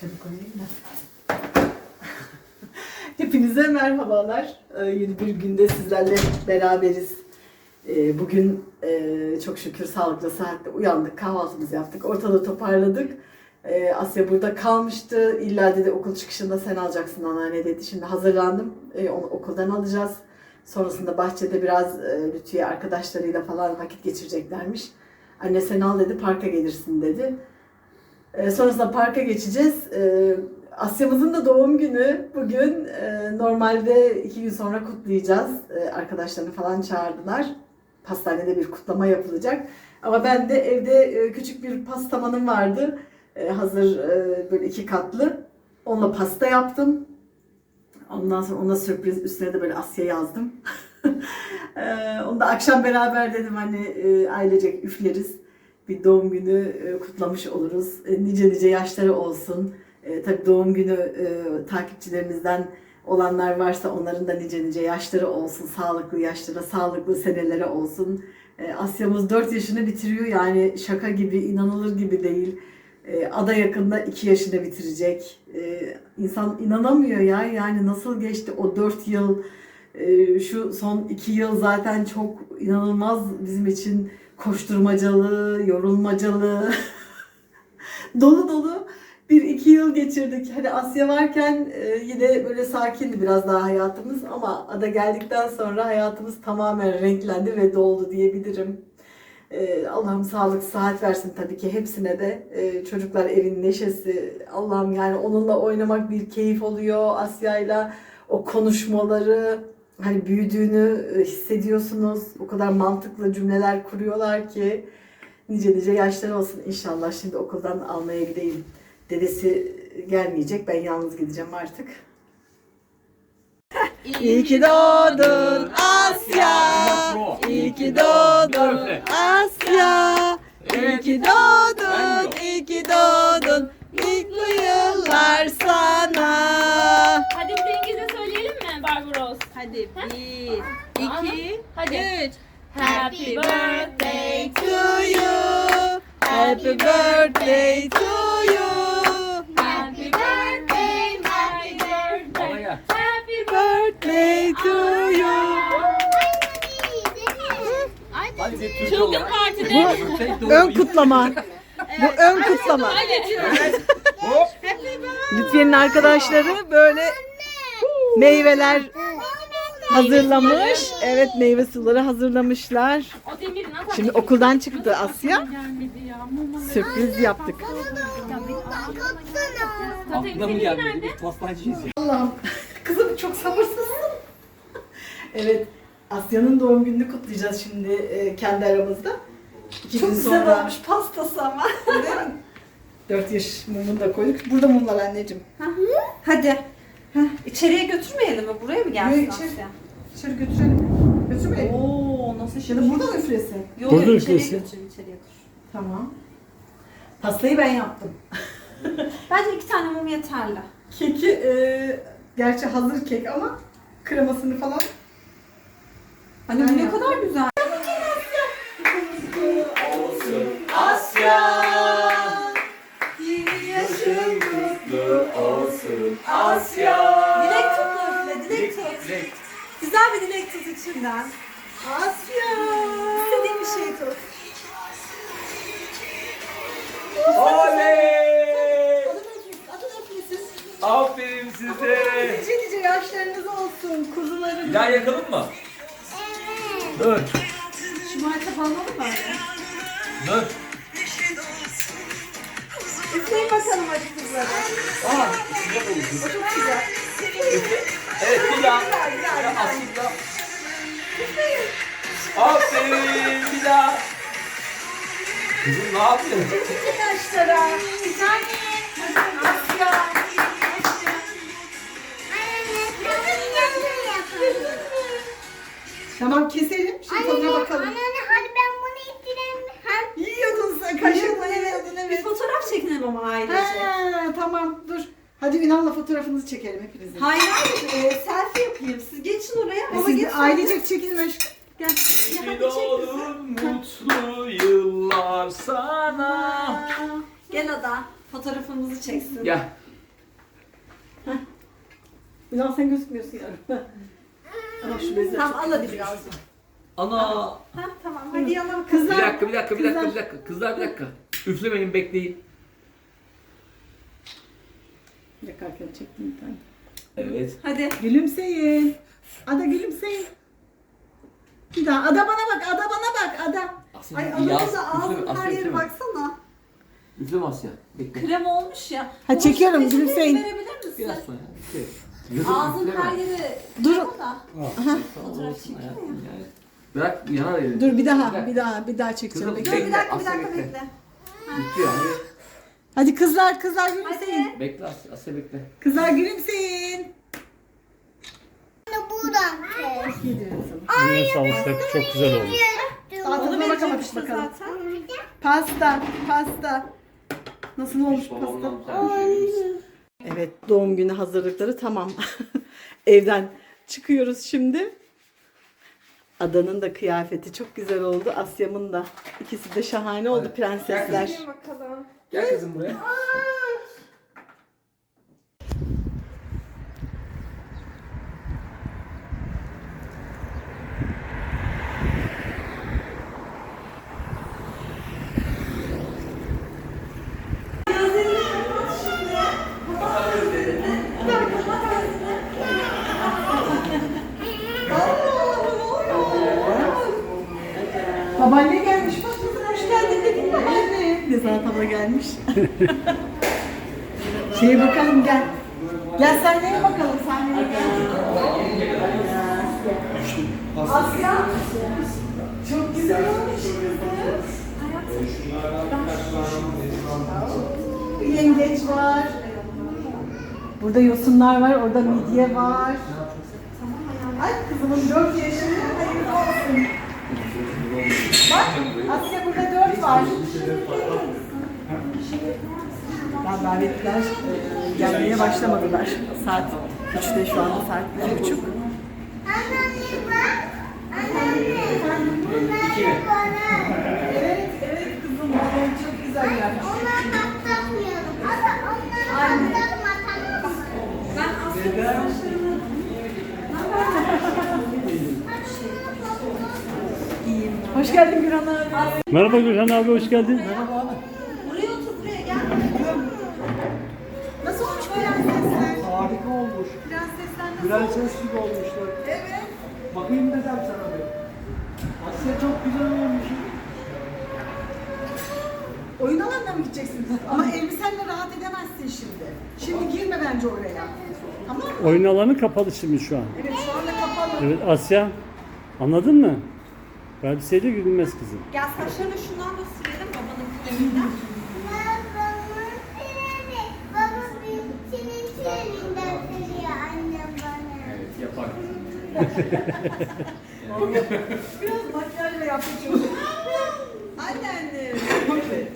Şöyle koyayım da. Hepinize merhabalar. Ee, Yeni bir günde sizlerle beraberiz. Ee, Bugün e, çok şükür sağlıklı saatte uyandık, kahvaltımızı yaptık, ortalığı toparladık. Ee, Asya burada kalmıştı. İlla dedi okul çıkışında sen alacaksın anneanne dedi. Şimdi hazırlandım. Ee, Onu okuldan alacağız. Sonrasında bahçede biraz e, Lütfiye arkadaşlarıyla falan vakit geçireceklermiş. Anne sen al dedi, parka gelirsin dedi. Ee, sonrasında parka geçeceğiz. Ee, Asya'mızın da doğum günü bugün. Ee, normalde iki gün sonra kutlayacağız. Arkadaşlarını falan çağırdılar. Pastanede bir kutlama yapılacak. Ama ben de evde e, küçük bir pastamanım vardı. Hazır e, böyle iki katlı. Onunla pasta yaptım. Ondan sonra ona sürpriz üstüne de böyle Asya yazdım. Ee, onu da akşam beraber dedim hani e, ailecek üfleriz. Bir doğum günü e, kutlamış oluruz. E, nice nice yaşları olsun. E, tabii doğum günü takipçilerimizden olanlar varsa onların da nice nice yaşları olsun. Sağlıklı yaşlara, sağlıklı senelere olsun. Asya'mız 4 yaşını bitiriyor yani şaka gibi, inanılır gibi değil. Ada yakında 2 yaşını bitirecek. İnsan inanamıyor ya yani nasıl geçti o 4 yıl. Şu son 2 yıl zaten çok inanılmaz bizim için koşturmacalı, yorulmacalı, dolu dolu bir iki yıl geçirdik. Hani Asya varken e, yine böyle sakindi biraz daha hayatımız ama ada geldikten sonra hayatımız tamamen renklendi ve doldu diyebilirim. E, Allah'ım sağlık saat versin tabii ki hepsine de. E, çocuklar evin neşesi. Allah'ım yani onunla oynamak bir keyif oluyor Asya'yla. O konuşmaları hani büyüdüğünü e, hissediyorsunuz. O kadar mantıklı cümleler kuruyorlar ki nice nice yaşları olsun inşallah. Şimdi okuldan almaya gideyim. Dedesi gelmeyecek. Ben yalnız gideceğim artık. İyi ki doğdun Asya. İyi ki doğdun Asya. İyi ki doğdun, iyi ki doğdun. Mutlu yıllar sana. Hadi bir de İngilizce söyleyelim mi Barbaros? Hadi bir, iki, Hadi. üç. Happy birthday To you. Happy birthday to you. Happy birthday, happy birthday, happy Birthday to you. Çılgın partide. Ön kutlama. Bu ön kutlama. Lütfiye'nin arkadaşları böyle meyveler hazırlamış. Evet meyve suları hazırlamışlar. O demirin at Şimdi okuldan çıktı Asya. gelmedi ya. Mama. Sürpriz yaptık. Tabii Aklına mı gelmedi? nerede? Biz pastancıyız ya. Allah'ım. Kızım çok sabırsızsın. Evet. Asya'nın doğum gününü kutlayacağız şimdi e, kendi aramızda. İki Çok gün güzel sonra. olmuş pastası ama. Dört yaş mumunu da koyduk. Burada mumlar anneciğim. Hadi. Heh, İçeriye götürmeyelim mi? Buraya mı gelsin Yok, içeri. Asya? İçeri götürelim. Götürmeyelim. Oo nasıl Ya şimdi? da burada mı üflesin? Yok Burada yok içeriye üflesin. götürün içeriye dur. Tamam. Pastayı ben yaptım. Bence iki tane mum yeterli. Keki e, gerçi hazır kek ama kremasını falan. Hani bu ne kadar güzel. Dilek tut üfle, dilek tut. Güzel bir dilek tut içinden. Asya. İstediğin bir şey tut. Oley! Adın öpmesin. Aferin size. Nice nice yaşlarınız olsun kuzularım. Bir daha yakalım mı? Dur. Şu marka bağladı mı? Dur. Üfleyin bakalım hadi kızlara. Aa, sıcak oldu. O çok güzel. Evet bir daha. Aslında. Aferin bir daha. Kızım ne yapıyorsun? Yaşlara. Bir tane. Asya. Tamam keselim. Şimdi tadına bakalım. Anneanne hadi ben bunu ittireyim. Hem Yiyordun sen kaşığınla yiyordun Bir evet. fotoğraf çekinelim ama ailece. Ha, tamam dur. Hadi Ünal'la fotoğrafınızı çekelim hepinizin. Hayır hayır e, selfie yapayım. Siz geçin oraya. E, Ama Siz geçin. ailecek çekilin aşkım. Gel. Ya hadi çek bizi. mutlu yıllar sana. Gel Ada. Fotoğrafımızı çeksin. Gel. Ünal sen gözükmüyorsun yani. Ama şu bezi. Tamam al hadi biraz. Ana. Ha tamam hadi yana bakalım. Bir Kızlar. dakika bir dakika bir dakika Kızlar. bir dakika. Kızlar bir dakika. Üflemeyin bekleyin. Yakarken çektim bir tane. Evet. Hadi. Gülümseyin. Ada gülümseyin. Bir daha. Ada bana bak. Ada bana bak. Ada. Asya, Ay yaz. adamın da ağzının her yeri baksana. Üfleme Asya. Bekle. Krem olmuş ya. Ha, çekiyorum, gülümseyin. Verebilir misin? Biraz sonra. Üfle. Ağzın her yeri. Dur. Da. Fotoğraf çekiyor ya. yani. Bırak yanar elini. Dur bir daha. Bir daha. Bir daha çekeceğim. Dur bir dakika bir dakika bekle. bekle. Bitti yani. Hadi kızlar kızlar gülümseyin. Hadi. Bekle Asya, Asya bekle. Kızlar gülümseyin. Buradan kes. Sana. Eline sağlık. Çok güzel olmuş. Daha Onu tadına bakalım. Pasta. Pasta. Nasıl olmuş pasta? Babamdan bir tane şey. Evet doğum günü hazırlıkları tamam. Evden çıkıyoruz şimdi. Adanın da kıyafeti çok güzel oldu. Asya'mın da. İkisi de şahane oldu prensesler. Bakalım. Gel kızım buraya. Babaanne gelmiş. Bak kızım hoş geldin dedim babaanne. Nezahat abla gelmiş. Şeye bakalım gel. Gel sahneye bakalım sahneye gel. Asya. Çok güzel olmuş kızım. Yengeç var. Burada yosunlar var, orada midye var. Ay kızımın dört yaşı hayırlı olsun. Bak Asya burada dört var. Daha davetliler e, gelmeye başlamadılar. Saat 3'te şu anda saat 2.30. Anneanne bak. Anneanne. Bunlar bana. Evet, evet kızım. Çok güzel? Ben Hoş geldin Gürhan abi. Merhaba Gülhan abi hoş geldin. buraya otur buraya gel. Nasıl olmuş prensesler? Harika olmuş. Prensesler nasıl? Prenses gibi olmuşlar. Evet. Bakayım desem sana bir. Asya çok güzel olmuş. Oyun alanına mı gideceksin? Ama elbisenle rahat edemezsin şimdi. Şimdi girme bence oraya. Tamam mı? Oyun alanı kapalı şimdi şu an. Evet şu anda kapalı. Evet Asya anladın mı? Elbiseyle gülünmez kızım. Gel saçlarını şundan da sürelim babanın kreminden. Babamın treni. Babam senin treninden sürüyor annem bana. Evet yapar. Biraz makyajla yaptı çocuk. Anne anne. Evet.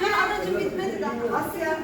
Dur anacığım bitmedi daha. Asya.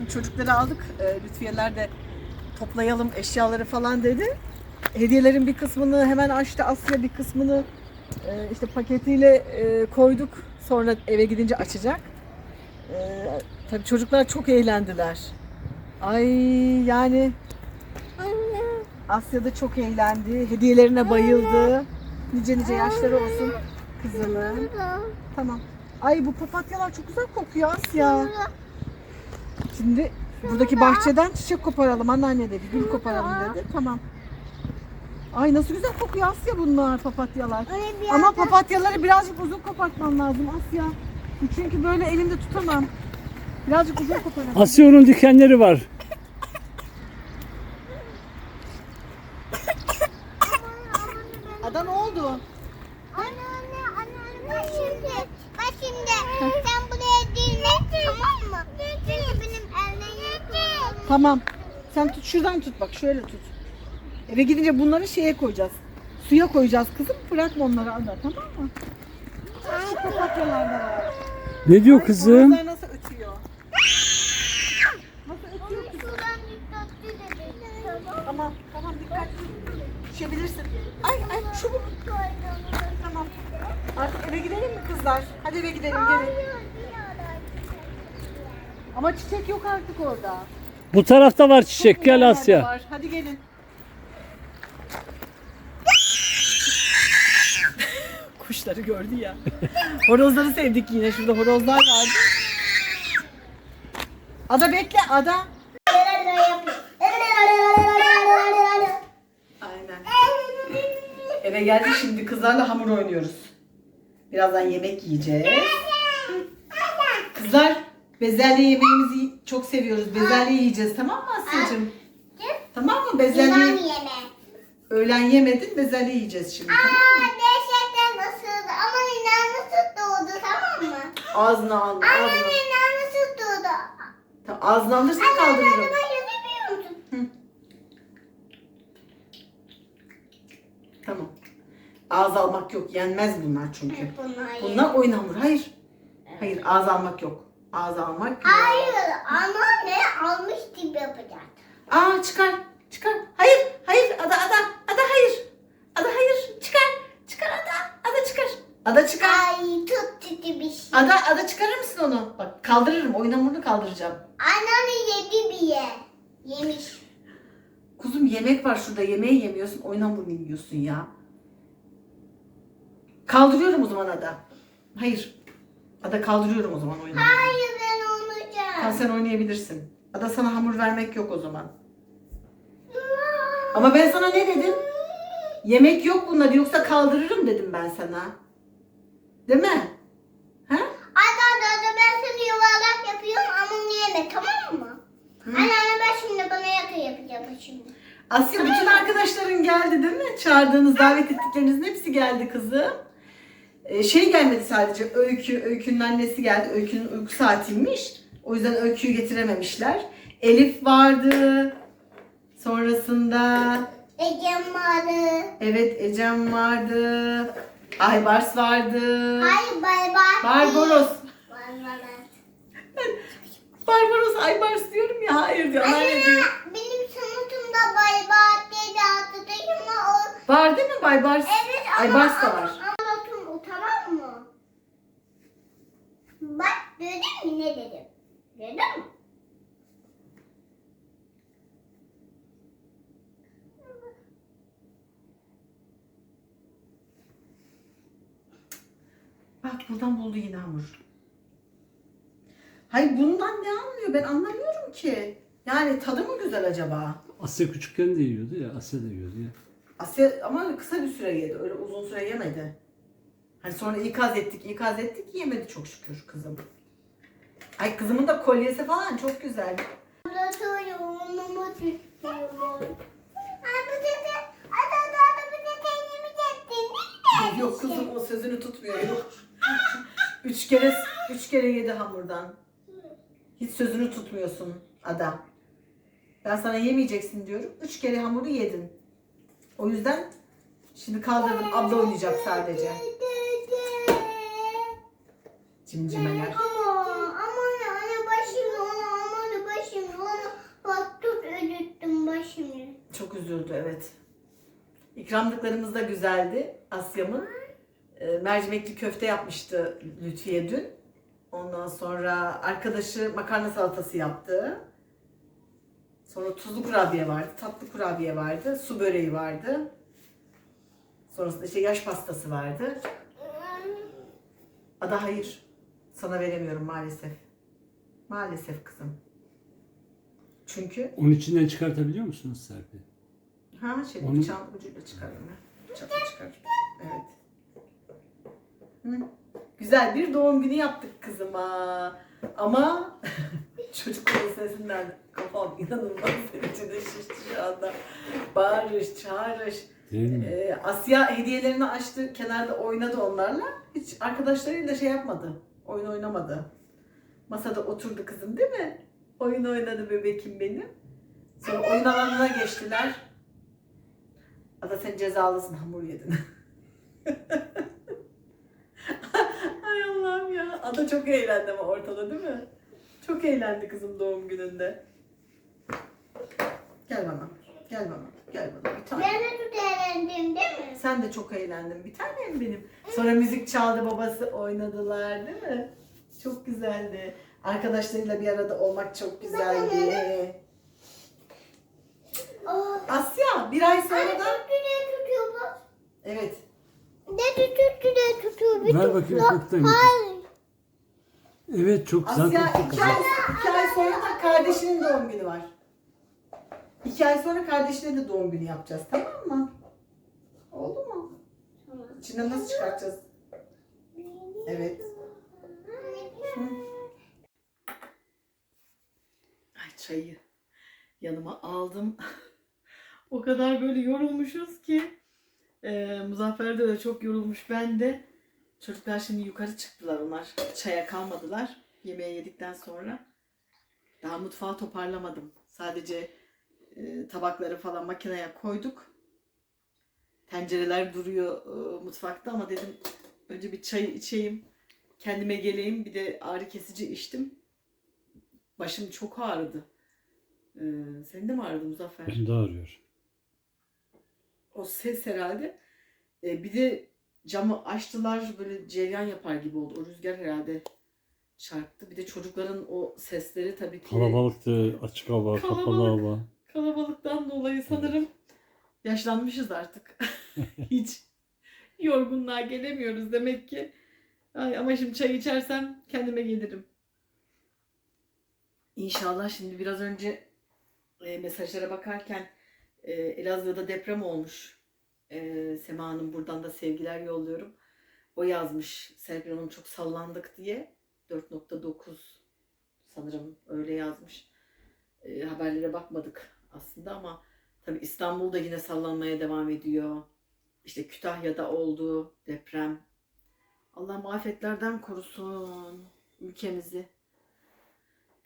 Şimdi çocukları aldık. Ee, Lütfiyeler de toplayalım eşyaları falan dedi. Hediyelerin bir kısmını hemen açtı. Asya bir kısmını e, işte paketiyle e, koyduk. Sonra eve gidince açacak. Ee, tabii çocuklar çok eğlendiler. Ay yani Asya da çok eğlendi. Hediyelerine bayıldı. Nice nice yaşları olsun kızının. Tamam. Ay bu papatyalar çok güzel kokuyor Asya. Şimdi buradaki bahçeden çiçek koparalım anneanne dedi. Gül koparalım dedi. Tamam. Ay nasıl güzel kokuyor Asya bunlar papatyalar. Öyle bir Ama papatyaları birazcık uzun kopartman lazım Asya. Çünkü böyle elimde tutamam. Birazcık uzun koparalım. Asya onun dikenleri var. Ada ne oldu? Anne anne anne anne bak şimdi. Bak şimdi. Sen buraya dinle tamam mı? Çünkü benim evde Tamam. Sen tut şuradan tut bak şöyle tut. Eve gidince bunları şeye koyacağız. Suya koyacağız kızım. Bırakma onları Ada tamam mı? Şu papatyalar da var. Ne diyor Ay, kızım? nasıl ötüyor? Nasıl ötüyor kızım? Sudan dikkatli de Tamam. Tamam dikkatli. Düşebilirsin. Ay ay çubuk. Tamam. Artık eve gidelim mi kızlar? Hadi eve gidelim gelin. Ama çiçek yok artık orada. Bu tarafta var çiçek. Çok Gel Asya. var. Hadi gelin. Kuşları gördü ya. Horozları sevdik yine. Şurada horozlar vardı. Ada bekle Ada. Aynen. Eve geldik şimdi kızlarla hamur oynuyoruz. Birazdan yemek yiyeceğiz. Kızlar bezelye yemeğimizi çok seviyoruz. Bezelye yiyeceğiz tamam mı Asya'cığım? Tamam mı? Bezelye Yılan yeme. öğlen yemedin bezelye yiyeceğiz şimdi tamam Aa, mı? gerçekten ısırdı. Ama ninen nasıl doğdu tamam mı? Ağzına al, Anne ağzına. ninen nasıl doğdu? Tamam, ağzına alırsan Anne anne kaldırırım. ben yazabiliyor musun? Tamam. Ağız almak yok. Yenmez bunlar çünkü. Bunlar Bunlar oyun hamuru. Hayır. Hayır ağız almak yok. Ağız almak yok. Hayır anneanne almış gibi yapacak. Aa çıkar. Çıkar. Hayır. Hayır. Ada ada. Ada hayır. Ada hayır. Çıkar. Çıkar ada. Ada çıkar. Ada çıkar. Ay tut tütü bir şey. Ada ada çıkarır mısın onu? Bak kaldırırım. Oyun hamurunu kaldıracağım. Anneanne yedi bir ye. Yemiş. Kuzum yemek var şurada. Yemeği yemiyorsun. Oyun hamurunu yiyorsun ya. Kaldırıyorum o zaman ada. Hayır. Ada kaldırıyorum o zaman oyun hamurunu. Hayır ben Tamam olacağım. sen oynayabilirsin. Ada sana hamur vermek yok o zaman. Ama ben sana ne dedim? Yemek yok bunlar yoksa kaldırırım dedim ben sana. Değil mi? Ha? Hadi hadi hadi ben seni yuvarlak yapıyorum ama onu yeme tamam mı? Anneanne ben şimdi bana yakın yapacağım şimdi. Asya bütün arkadaşların geldi değil mi? Çağırdığınız, davet ettiklerinizin hepsi geldi kızım. Ee, şey gelmedi sadece Öykü, Öykü'nün annesi geldi. Öykü'nün uyku saatiymiş. O yüzden Öykü'yü getirememişler. Elif vardı. Sonrasında Ecem vardı. evet Ecem vardı. Aybars vardı. Hayır bay bay. Barbaros. Barbaros. Barbaros Aybars diyorum ya. Hayır diyor. Anneanne diyor. Benim sınıfımda bay bay diye de hatırlayayım ama o... Var değil mi Baybars? Evet ama Aybars da var. Anlatım o tamam mı? Bak gördün mü ne dedim? Gördün mü? Bak buldu yine hamur. Hayır bundan ne anlıyor ben anlamıyorum ki. Yani tadı mı güzel acaba? Asya küçükken de yiyordu ya. Asya da yiyordu ya. Asya ama kısa bir süre yedi. Öyle uzun süre yemedi. Hani sonra ikaz ettik, ikaz ettik yemedi çok şükür kızım. Ay kızımın da kolyesi falan çok güzel. Yok kızım o sözünü tutmuyor. Yok. Üç kere üç kere yedi hamurdan. Hiç sözünü tutmuyorsun adam. Ben sana yemeyeceksin diyorum. Üç kere hamuru yedin. O yüzden şimdi kaldırdım. Abla oynayacak sadece. Cimcimeler. Ama aman anne başım onu aman başım onu bak tut ödüttüm başımı. Çok üzüldü evet. İkramlıklarımız da güzeldi. Asya'mın e, mercimekli köfte yapmıştı Lütfiye dün. Ondan sonra arkadaşı makarna salatası yaptı. Sonra tuzlu kurabiye vardı, tatlı kurabiye vardı, su böreği vardı. Sonrasında işte yaş pastası vardı. Ada hayır. Sana veremiyorum maalesef. Maalesef kızım. Çünkü Onun içinden çıkartabiliyor musunuz Serpil? Ha şey Onu- bıçağın ucuyla çıkarırım ben. Bıçakla. Hı. Güzel bir doğum günü yaptık kızıma. Ama çocukların sesinden kafam inanılmaz derecede şişti şu anda. Bağırış, çağırış. Değil mi? Ee, Asya hediyelerini açtı, kenarda oynadı onlarla. Hiç arkadaşlarıyla şey yapmadı. Oyun oynamadı. Masada oturdu kızım değil mi? Oyun oynadı bebekim benim. Sonra oyun alanına geçtiler. Ada sen cezalısın hamur yedin. Ada çok eğlendi ama ortada değil mi? Çok eğlendi kızım doğum gününde. Gel bana. Gel bana. Gel bana. Bir tane. Ben de tut eğlendim değil mi? Sen de çok eğlendin. Bir tanem benim. Sonra müzik çaldı babası oynadılar değil mi? Çok güzeldi. Arkadaşlarıyla bir arada olmak çok güzeldi. Asya bir ay sonra da... tutuyor. Evet. Ne tuttu diye tutuyor. Bir Ver bakayım koktan. Hayır. Evet çok Asya koktu iki ay, iki ay sonra da kardeşinin doğum günü var. İki ay sonra kardeşine de doğum günü yapacağız tamam mı? Oldu mu? İçinden nasıl çıkartacağız? Evet. Hı. Ay çayı yanıma aldım. o kadar böyle yorulmuşuz ki. Ee, Muzaffer de öyle çok yorulmuş. Ben de. Çocuklar şimdi yukarı çıktılar onlar. Çaya kalmadılar. Yemeği yedikten sonra. Daha mutfağı toparlamadım. Sadece e, tabakları falan makineye koyduk. Tencereler duruyor e, mutfakta ama dedim önce bir çay içeyim. Kendime geleyim. Bir de ağrı kesici içtim. Başım çok ağrıdı. Ee, senin de mi ağrıdı Muzaffer? Benim de ağrıyor. O ses herhalde. Ee, bir de camı açtılar böyle cereyan yapar gibi oldu. O rüzgar herhalde çarptı. Bir de çocukların o sesleri tabii ki Kalabalıktı, açık hava, kapalı Kalabalık. hava. kalabalıktan dolayı sanırım yaşlanmışız artık. Hiç yorgunluğa gelemiyoruz demek ki. Ay, ama şimdi çay içersem kendime gelirim. İnşallah şimdi biraz önce e, mesajlara bakarken e, Elazığ'da deprem olmuş. E, Sema Hanım buradan da sevgiler yolluyorum. O yazmış Serpil Hanım çok sallandık diye. 4.9 sanırım öyle yazmış. E, haberlere bakmadık aslında ama tabii İstanbul'da yine sallanmaya devam ediyor. İşte Kütahya'da oldu deprem. Allah afetlerden korusun ülkemizi.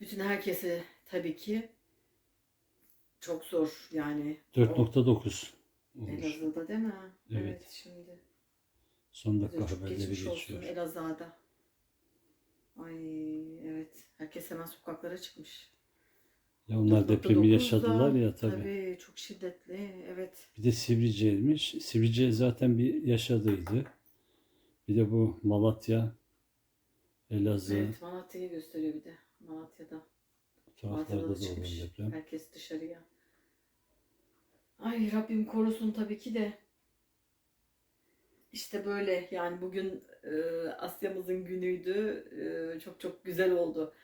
Bütün herkese tabii ki çok zor yani. 4.9 olmuş. Elazığ'da değil mi? Evet. şimdi. Son dakika çok haberleri geçmiş olsun geçiyor. Elazığ'da. Ay evet. Herkes hemen sokaklara çıkmış. Ya onlar depremi 4.9'da yaşadılar ya tabii. Tabii çok şiddetli. Evet. Bir de Sivrice'ymiş. Sivrice zaten bir yaşadıydı. Bir de bu Malatya, Elazığ Evet Malatya'yı gösteriyor bir de. Malatya'da. Malatya'da da da çıkmış. deprem. Herkes dışarıya. Ay Rabbim korusun tabii ki de. İşte böyle yani bugün e, Asya'mızın günüydü. E, çok çok güzel oldu.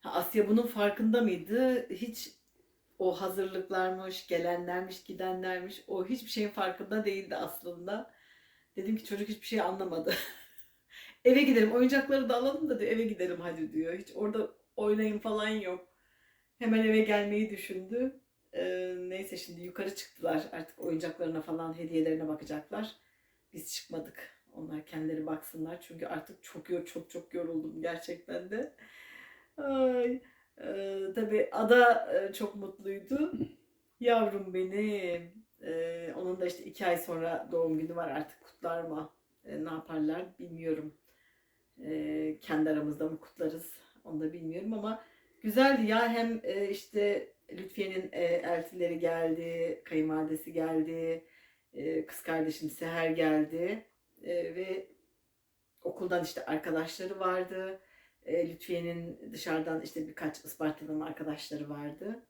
Ha, Asya bunun farkında mıydı? Hiç o hazırlıklarmış, gelenlermiş, gidenlermiş o hiçbir şeyin farkında değildi aslında. Dedim ki çocuk hiçbir şey anlamadı. eve gidelim oyuncakları da alalım da diyor eve gidelim hadi diyor. Hiç orada oynayın falan yok. Hemen eve gelmeyi düşündü. Ee, neyse şimdi yukarı çıktılar artık oyuncaklarına falan hediyelerine bakacaklar. Biz çıkmadık. Onlar kendileri baksınlar çünkü artık çok yor çok çok yoruldum gerçekten de. Ay, e, tabii Ada çok mutluydu. Yavrum benim. E, onun da işte iki ay sonra doğum günü var artık kutlar mı? E, ne yaparlar bilmiyorum. E, kendi aramızda mı kutlarız onu da bilmiyorum ama güzeldi ya hem e, işte Lütfiye'nin e, eltileri geldi, kayınvalidesi geldi, e, kız kardeşim Seher geldi E, ve okuldan işte arkadaşları vardı. E, Lütfiye'nin dışarıdan işte birkaç Isparta'dan arkadaşları vardı.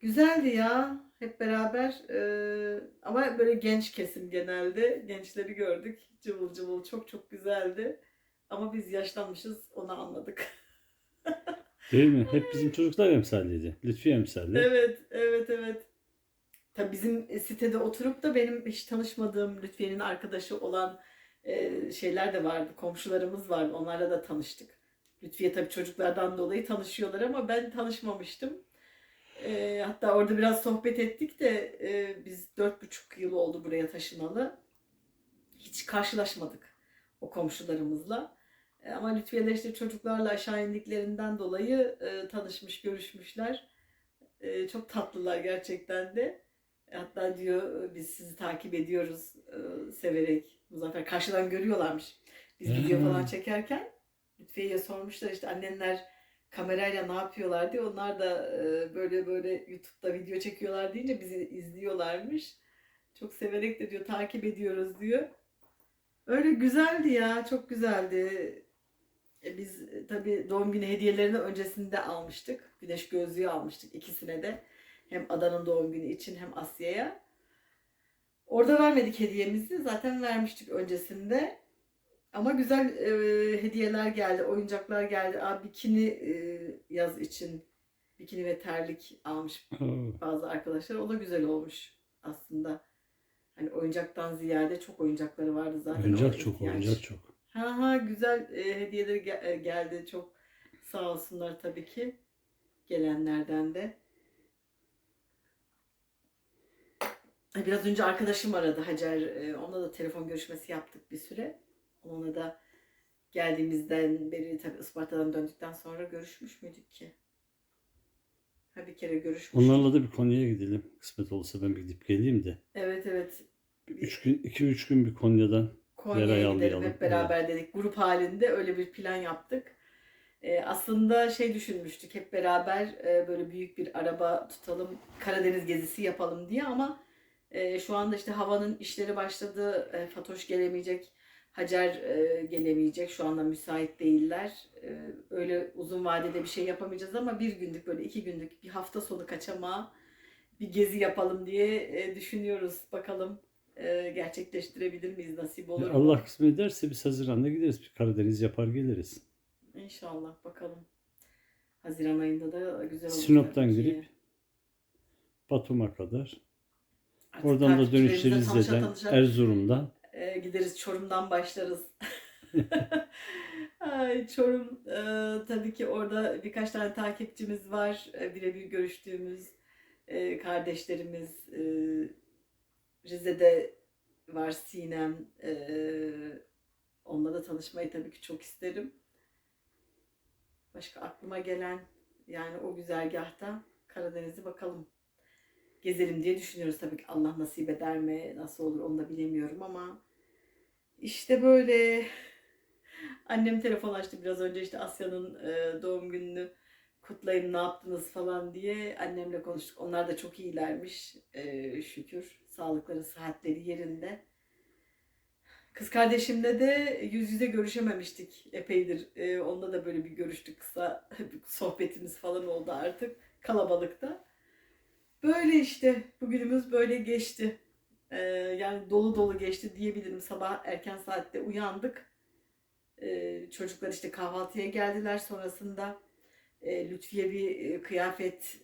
Güzeldi ya hep beraber e, ama böyle genç kesim genelde gençleri gördük cıvıl cıvıl çok çok güzeldi ama biz yaşlanmışız onu anladık. Değil mi? Hep bizim çocuklar emsaliydi. Lütfi emsalli. Evet, evet, evet. Tabii bizim sitede oturup da benim hiç tanışmadığım Lütfiye'nin arkadaşı olan e, şeyler de vardı. Komşularımız vardı. Onlarla da tanıştık. Lütfiye tabii çocuklardan dolayı tanışıyorlar ama ben tanışmamıştım. E, hatta orada biraz sohbet ettik de e, biz dört buçuk yıl oldu buraya taşınalı. Hiç karşılaşmadık o komşularımızla. E, Ama Lütfiye'ler işte çocuklarla aşağı indiklerinden dolayı e, tanışmış, görüşmüşler. E, çok tatlılar gerçekten de. Hatta diyor biz sizi takip ediyoruz e, severek. Muzaffer karşıdan görüyorlarmış. Biz video falan çekerken Lütfiye'ye sormuşlar işte annenler kamerayla ne yapıyorlar diye. Onlar da e, böyle böyle YouTube'da video çekiyorlar deyince bizi izliyorlarmış. Çok severek de diyor takip ediyoruz diyor. Öyle güzeldi ya, çok güzeldi. E, Biz e, tabii doğum günü hediyelerini öncesinde almıştık. Güneş gözlüğü almıştık ikisine de. Hem Adan'ın doğum günü için hem Asya'ya. Orada vermedik hediyemizi. Zaten vermiştik öncesinde. Ama güzel e, hediyeler geldi, oyuncaklar geldi. Aa, bikini e, yaz için bikini ve terlik almış bazı arkadaşlar. O da güzel olmuş aslında. Hani oyuncaktan ziyade çok oyuncakları vardı zaten. Oyuncak çok, ihtiyaç. oyuncak çok. Ha ha güzel e, hediyeleri ge- e, geldi. Çok sağ olsunlar tabii ki. Gelenlerden de. Biraz önce arkadaşım aradı Hacer. E, Onunla da telefon görüşmesi yaptık bir süre. Onunla da geldiğimizden beri tabii Isparta'dan döndükten sonra görüşmüş müydük ki? Ha bir kere görüşmüştük. Onlarla da bir Konya'ya gidelim. Kısmet olursa ben bir gidip geleyim de. Evet evet. 3 gün, 2-3 gün bir Konya'dan Konya'ya gidelim hep beraber dedik. Grup halinde öyle bir plan yaptık. Ee, aslında şey düşünmüştük hep beraber e, böyle büyük bir araba tutalım Karadeniz gezisi yapalım diye ama e, şu anda işte havanın işleri başladı. E, Fatoş gelemeyecek. Hacer e, gelemeyecek. Şu anda müsait değiller. E, öyle uzun vadede bir şey yapamayacağız ama bir günlük böyle iki günlük bir hafta sonu kaçamağa bir gezi yapalım diye e, düşünüyoruz. Bakalım e, gerçekleştirebilir miyiz? Nasip olur mu? Allah kısmet ederse biz Haziran'da gideriz. Bir Karadeniz yapar geliriz. İnşallah bakalım. Haziran ayında da güzel olur. Sinop'tan tabii ki. girip Batum'a kadar. Artık Oradan da takipçilerimizle tanışa Rize'den, tanışa, Erzurum'dan. e, gideriz Çorum'dan başlarız. Ay, Çorum e, tabii ki orada birkaç tane takipçimiz var. E, birebir görüştüğümüz e, kardeşlerimiz. E, Rize'de var Sinem. E, onunla da tanışmayı tabii ki çok isterim. Başka aklıma gelen yani o güzergahta Karadeniz'i bakalım. gezelim diye düşünüyoruz. Tabii ki Allah nasip eder mi, nasıl olur onu da bilemiyorum ama işte böyle annem telefon açtı biraz önce işte Asya'nın e, doğum gününü kutlayın ne yaptınız falan diye annemle konuştuk. Onlar da çok iyilermiş e, şükür. Sağlıkları, sıhhatleri yerinde. Kız kardeşimle de yüz yüze görüşememiştik epeydir. E, onda da böyle bir görüştük kısa sohbetimiz falan oldu artık kalabalıkta. Böyle işte bugünümüz böyle geçti. E, yani dolu dolu geçti diyebilirim. Sabah erken saatte uyandık. E, çocuklar işte kahvaltıya geldiler sonrasında e, Lütfiye bir e, kıyafet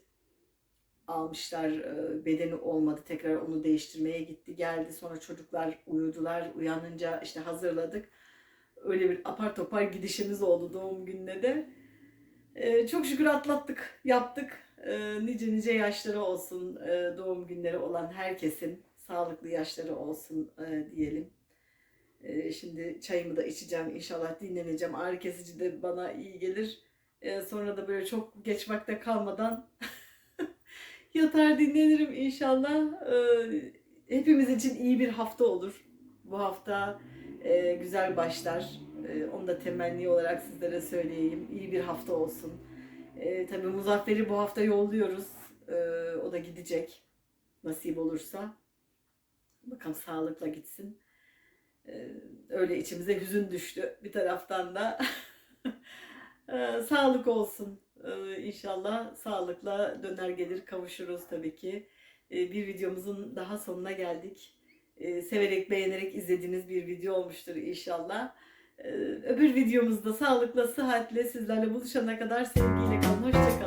almışlar. E, bedeni olmadı. Tekrar onu değiştirmeye gitti. Geldi. Sonra çocuklar uyudular. Uyanınca işte hazırladık. Öyle bir apar topar gidişimiz oldu doğum gününe de. Çok şükür atlattık. Yaptık. Nice nice yaşları olsun. Doğum günleri olan herkesin sağlıklı yaşları olsun diyelim. Şimdi çayımı da içeceğim. İnşallah dinleneceğim. Ağrı kesici de bana iyi gelir. Ee, sonra da böyle çok geç kalmadan yatar dinlenirim inşallah. Ee, hepimiz için iyi bir hafta olur. Bu hafta e, güzel başlar. E, onu da temenni olarak sizlere söyleyeyim. İyi bir hafta olsun. Tabii Muzaffer'i bu hafta yolluyoruz. O da gidecek. Nasip olursa. Bakalım sağlıkla gitsin. Öyle içimize hüzün düştü. Bir taraftan da Ee, sağlık olsun. Ee, inşallah sağlıkla döner gelir kavuşuruz tabii ki. Ee, bir videomuzun daha sonuna geldik. Ee, severek beğenerek izlediğiniz bir video olmuştur inşallah. Öbür videomuzda sağlıkla sıhhatle sizlerle buluşana kadar sevgiyle kalın. Hoşçakalın.